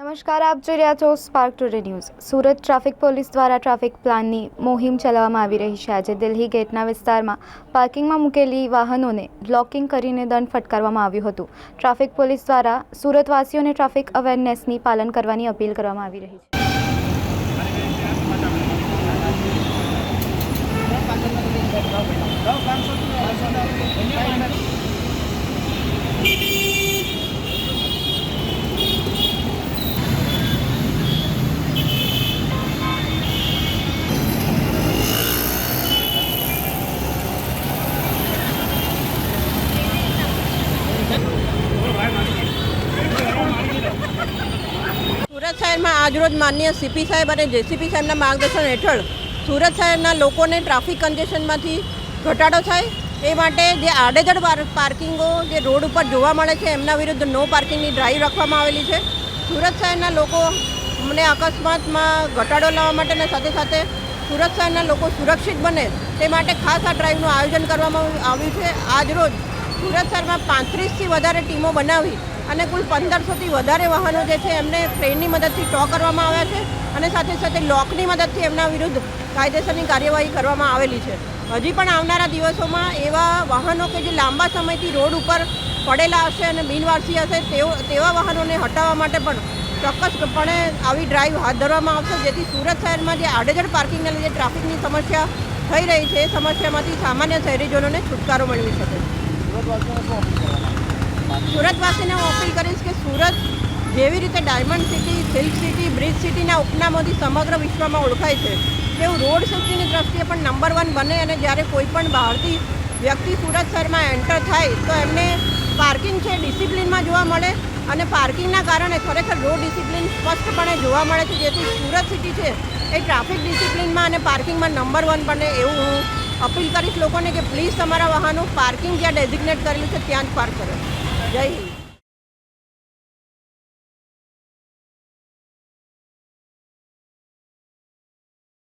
નમસ્કાર, આપ જોઈ રહ્યા છો Spark Today News Surat traffic police દ્વારા ટ્રાફિક પ્લાનની મુહિમ ચલાવવામાં આવી રહી છે. આજે દિલ્હી ગેટના વિસ્તારમાં પાર્કિંગમાં મૂકેલી વાહનોને બ્લોકિંગ કરીને દંડ ફટકારવામાં આવ્યું હતું. ટ્રાફિક પોલીસ દ્વારા સુરતવાસીઓને ટ્રાફિક અવેરનેસની પાલન કરવાની અપીલ કરવામાં આવી રહી છે. આજરોજ માન્ય સીપી સાહેબ અને જેસીપી સાહેબના માર્ગદર્શન હેઠળ સુરત શહેરના લોકોને ટ્રાફિક કન્જેશનમાંથી ઘટાડો થાય એ માટે જે આડેધડ પાર્કિંગો જે રોડ ઉપર જોવા મળે છે, એમના વિરુદ્ધ નો પાર્કિંગની ડ્રાઈવ રાખવામાં આવેલી છે. સુરત શહેરના લોકો મને અકસ્માતમાં ઘટાડો લાવવા માટે અને સાથે સાથે સુરત શહેરના લોકો સુરક્ષિત બને તે માટે ખાસ આ ડ્રાઈવનું આયોજન કરવામાં આવ્યું છે. આજરોજ સુરત શહેરમાં પાંત્રીસથી વધારે ટીમો બનાવી અને કુલ પંદરસોથી વધારે વાહનો જે છે એમને ટ્રેનની મદદથી ટો કરવામાં આવ્યા છે અને સાથે સાથે લોકની મદદથી એમના વિરુદ્ધ કાયદેસરની કાર્યવાહી કરવામાં આવેલી છે. હજી પણ આવનારા દિવસોમાં એવા વાહનો કે જે લાંબા સમયથી રોડ ઉપર પડેલા હશે અને બિનવારસી હશે તેઓ, તેવા વાહનોને હટાવવા માટે પણ ચોક્કસપણે આવી ડ્રાઈવ હાથ ધરવામાં આવશે, જેથી સુરત શહેરમાં જે આડેધડ પાર્કિંગને લીધે ટ્રાફિકની સમસ્યા થઈ રહી છે, એ સમસ્યામાંથી સામાન્ય શહેરીજનોને છુટકારો મેળવી શકે. સુરતવાસીને હું અપીલ કરીશ કે સુરત જેવી રીતે diamond city, silk city, bridge સિટીના ઉપનામોથી સમગ્ર વિશ્વમાં ઓળખાય છે, તેવું રોડ સેફ્ટીની દ્રષ્ટિએ પણ નંબર વન બને અને જ્યારે કોઈ પણ બહારથી વ્યક્તિ સુરત શહેરમાં એન્ટર થાય, તો એમને પાર્કિંગ છે ડિસિપ્લિનમાં જોવા મળે અને પાર્કિંગના કારણે ખરેખર રોડ ડિસિપ્લિન સ્પષ્ટપણે જોવા મળે છે, જેથી સુરત સિટી છે, એ ટ્રાફિક ડિસિપ્લિનમાં અને પાર્કિંગમાં નંબર વન બને, એવું હું અપીલ કરીશ લોકોને કે પ્લીઝ તમારા વાહનો પાર્કિંગ જ્યાં ડેઝિગ્નેટ કરેલું છે, ત્યાં જ પાર્ક કરો. જય હિન્દ